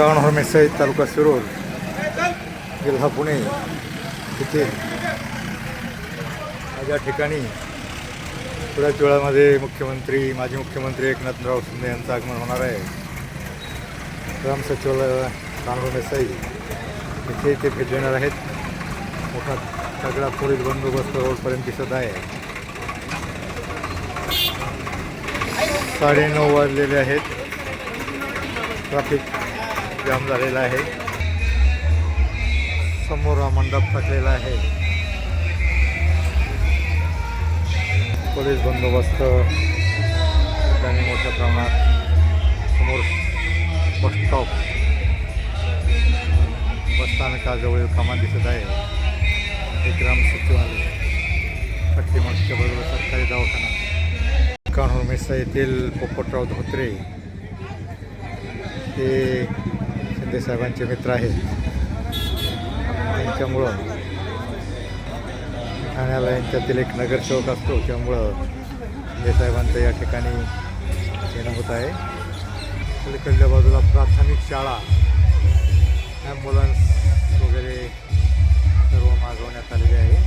कावणहर मेसाई तालुका शिरोळ जिल्हा पुणे येथे या ठिकाणी थोड्याच वेळामध्ये मुख्यमंत्री माजी मुख्यमंत्री एकनाथराव शिंदे यांचं आगमन होणार आहे ग्राम सचिवालय कानूर मेसाई इथे इथे भेट देणार आहेत मोठा सगळा पोलीस बंदोबस्त रोडपर्यंत दिसत आहे साडेनऊ वाजलेले आहेत ट्रॅफिक जाम झालेला आहे. समोर हा मंडप टाकलेला आहे. पोलीस बंदोबस्त ठिकाणी मोठ्या प्रमाणात समोर बस स्टॉप बसस्थानकाजवळील कामात दिसत आहे. हे ग्राम सचिवालय पाठीमागच्या बाजूला सरकारी दवाखाना. कान्हूर मेसा येथील पोपटराव धोत्रे हे शिंदे साहेबांचे मित्र आहेत. त्यांच्यामुळं ठाण्याला यांच्यातील एक नगरसेवक असतो त्यामुळं शिंदे साहेबांचं या ठिकाणी येणं होत आहे. पलीकडल्या बाजूला प्राथमिक शाळा ॲम्ब्युलन्स वगैरे सर्व मागवण्यात आलेले आहे.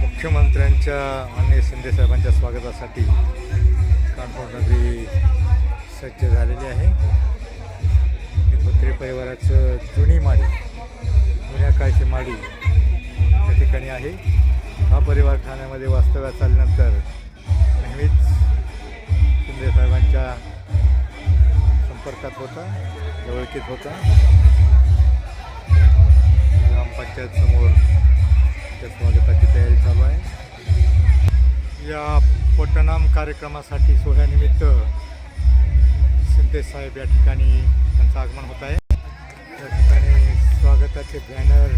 मुख्यमंत्र्यांच्या माननीय शिंदेसाहेबांच्या स्वागतासाठी कानपूर नगरी सज्ज झालेली आहे. हे परिवाराचं जुनी माडी जुन्या काळची माडी त्या ठिकाणी आहे. हा परिवार ठाण्यामध्ये वास्तव्यात आल्यानंतर नेहमीच शिंदेसाहेबांच्या संपर्कात होता जवळकीत होता. ग्रामपंचायत समोर त्या स्वागताची तयारी चालू आहे. या पटनाम कार्यक्रमासाठी सोहळ्यानिमित्त शिंदे साहेब या ठिकाणी त्यांचं आगमन होत आहे. या ठिकाणी स्वागताचे बॅनर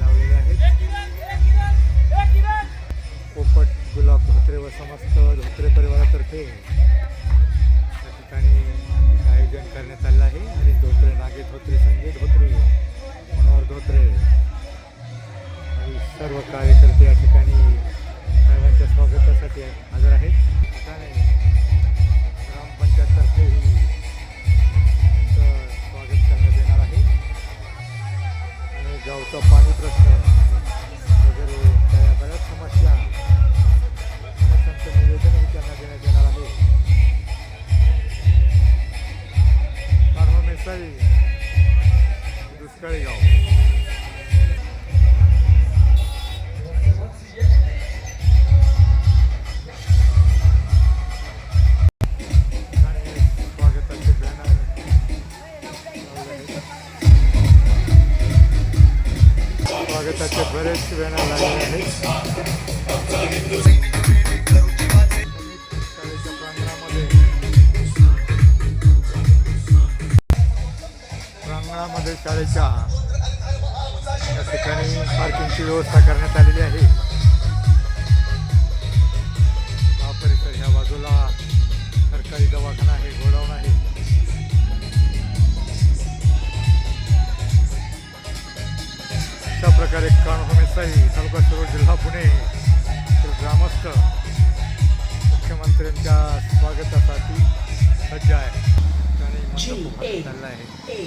लावलेले आहेत. पोपट गुलाब धोत्रे व समस्त धोत्रे परिवारातर्फे बरेच बॅनर लागले आहेत शाळेच्या प्रांगणामध्ये प्रांगणामध्ये शाळेच्या या ठिकाणी पार्किंगची व्यवस्था करण्यात आलेली आहे. हा परिसर ह्या बाजूला सरकारी दवाखाना आहे गोडाऊन आहे. प्रकारे कानहोमेसाई तालुका शिरोळ जिल्हा पुणे. येथील ग्रामस्थ मुख्यमंत्र्यांच्या स्वागतासाठी सज्ज आहे. आणि चालला आहे.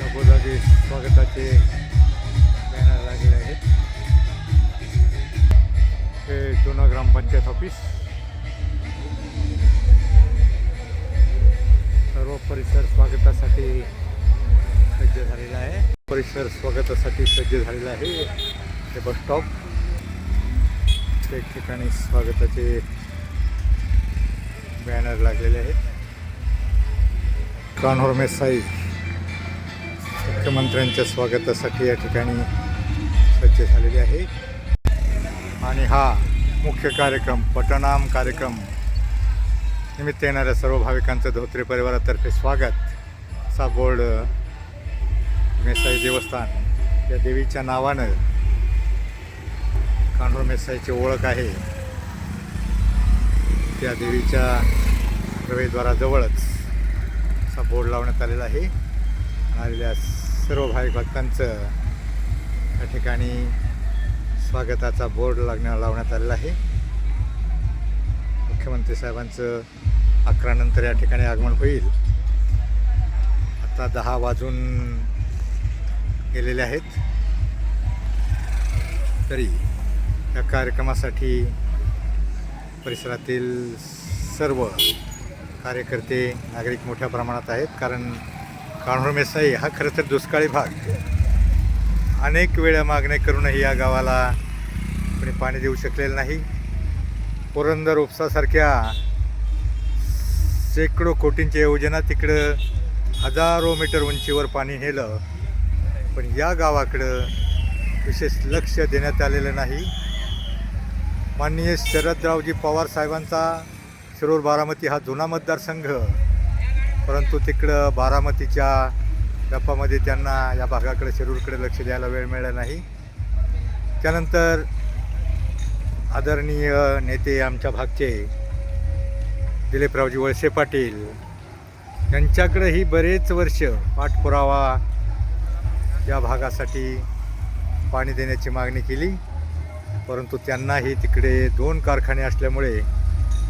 जागोजागी स्वागताचे बॅनर लागले आहेत. हे जुनं ग्रामपंचायत ऑफिस सर्व परिसर स्वागतासाठी सज्ज झालेला आहे. परिसर स्वागतासाठी सज्ज झालेला आहे. हे बस स्टॉप एक ठिकाणी स्वागताचे बॅनर लागलेले आहेत. कान्होर साईज मुख्यमंत्र्यांच्या स्वागतासाठी या ठिकाणी सज्ज झालेले आहे. आणि हा मुख्य कार्यक्रम पटनाम कार्यक्रम निमित्त येणाऱ्या सर्व भाविकांचं धोत्रे परिवारातर्फे स्वागत. असा बोर्ड मेसाई देवस्थान या देवीच्या नावानं कान्होर मेसाईची ओळख आहे. त्या देवीच्या प्रवेशद्वाराजवळच असा बोर्ड लावण्यात आलेला आहे. आलेल्या सर्व भाविक भक्तांचं या ठिकाणी स्वागताचा बोर्ड लागण्या लावण्यात आलेला आहे. मुख्यमंत्री साहेबांचं अकरा नंतर या ठिकाणी आगमन होईल. आता दहा वाजून गेलेले आहेत. तरी या कार्यक्रमासाठी परिसरातील सर्व कार्यकर्ते नागरिक मोठ्या प्रमाणात आहेत. कारण कान्होर मेसाई हा खरं तर दुष्काळी भाग. अनेक वेळा मागण्या करूनही या गावाला कोणी पाणी देऊ शकलेलं नाही. पुरंदर उपसासारख्या शेकडो कोटींची योजना तिकडं हजारो मीटर उंचीवर पाणी नेलं. पण या गावाकडं विशेष लक्ष देण्यात आलेलं नाही. माननीय शरदरावजी पवार साहेबांचा शिरूर बारामती हा जुना मतदारसंघ परंतु तिकडं बारामतीच्या गप्पामध्ये त्यांना या भागाकडे शिरूरकडे लक्ष द्यायला वेळ मिळाला नाही. त्यानंतर आदरणीय नेते आमच्या भागचे दिलीपरावजी वळसे पाटील यांच्याकडंही बरेच वर्ष पाठपुरावा या भागासाठी पाणी देण्याची मागणी केली. परंतु त्यांनाही तिकडे दोन कारखाने असल्यामुळे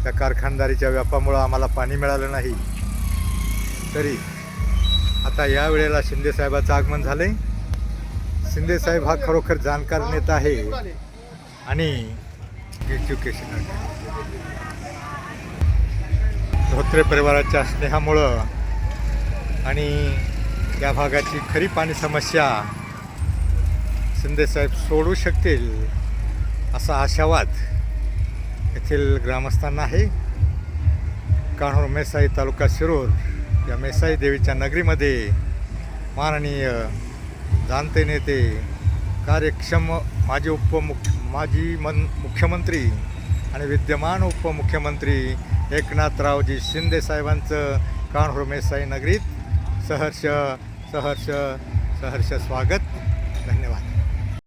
त्या कारखानदारीच्या व्यापामुळं आम्हाला पाणी मिळालं नाही. तरी आता या वेळेला शिंदेसाहेबाचं आगमन झालं आहे शिंदेसाहेब हा खरोखर जाणकार नेता आहे आणि एज्युकेशन धोत्रे परिवाराच्या स्नेहामुळं आणि या भागाची खरी पाणी समस्या शिंदेसाहेब सोडू शकतील असा आशावाद येथील ग्रामस्थांना आहे. कान्होर मेसाई तालुका शिरूर या मेसाई देवीच्या नगरीमध्ये माननीय जाणते नेते कार्यक्षम माजी उपमुख्य माजी मन मुख्यमंत्री आणि विद्यमान उपमुख्यमंत्री एकनाथरावजी शिंदेसाहेबांचं कान्होर मेसाई नगरीत सहर्ष सहर्ष सहर्ष स्वागत.